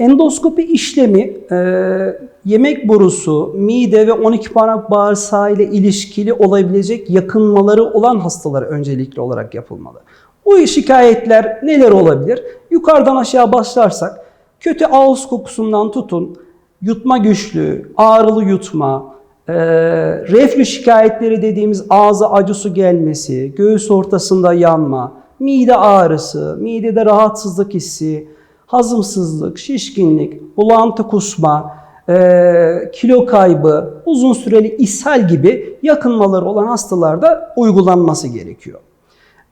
Endoskopi işlemi e, yemek borusu, mide ve 12 parmak bağırsağı ile ilişkili olabilecek yakınmaları olan hastalara öncelikli olarak yapılmalı. Bu şikayetler neler olabilir? Yukarıdan aşağı başlarsak kötü ağız kokusundan tutun, yutma güçlüğü, ağrılı yutma, e, reflü şikayetleri dediğimiz ağza acı su gelmesi, göğüs ortasında yanma, mide ağrısı, midede rahatsızlık hissi, hazımsızlık, şişkinlik, bulantı kusma, e, kilo kaybı, uzun süreli ishal gibi yakınmaları olan hastalarda uygulanması gerekiyor.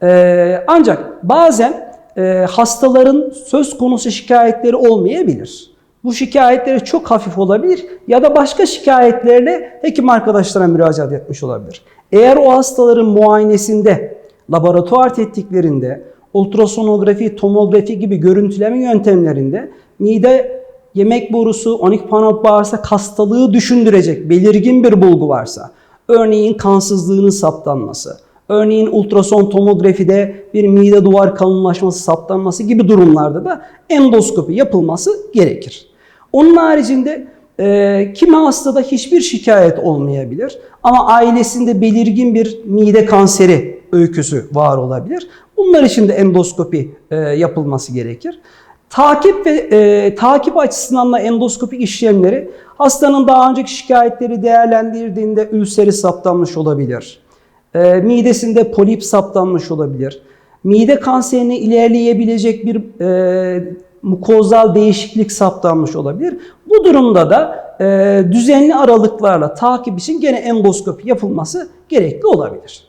Ee, ancak bazen e, hastaların söz konusu şikayetleri olmayabilir. Bu şikayetleri çok hafif olabilir ya da başka şikayetlerle hekim arkadaşlarına müracaat etmiş olabilir. Eğer o hastaların muayenesinde, laboratuvar tetkiklerinde, ultrasonografi, tomografi gibi görüntüleme yöntemlerinde mide yemek borusu, 12 parmak bağırsak hastalığı düşündürecek belirgin bir bulgu varsa, örneğin kansızlığının saptanması, Örneğin ultrason tomografide bir mide duvar kalınlaşması saptanması gibi durumlarda da endoskopi yapılması gerekir. Onun haricinde e, kimi hastada hiçbir şikayet olmayabilir ama ailesinde belirgin bir mide kanseri öyküsü var olabilir. Bunlar için de endoskopi e, yapılması gerekir. Takip ve e, takip açısından da endoskopi işlemleri hastanın daha önceki şikayetleri değerlendirdiğinde ülseri saptanmış olabilir. E, midesinde polip saptanmış olabilir. Mide kanserine ilerleyebilecek bir e, mukozal değişiklik saptanmış olabilir. Bu durumda da e, düzenli aralıklarla takip için gene endoskopi yapılması gerekli olabilir.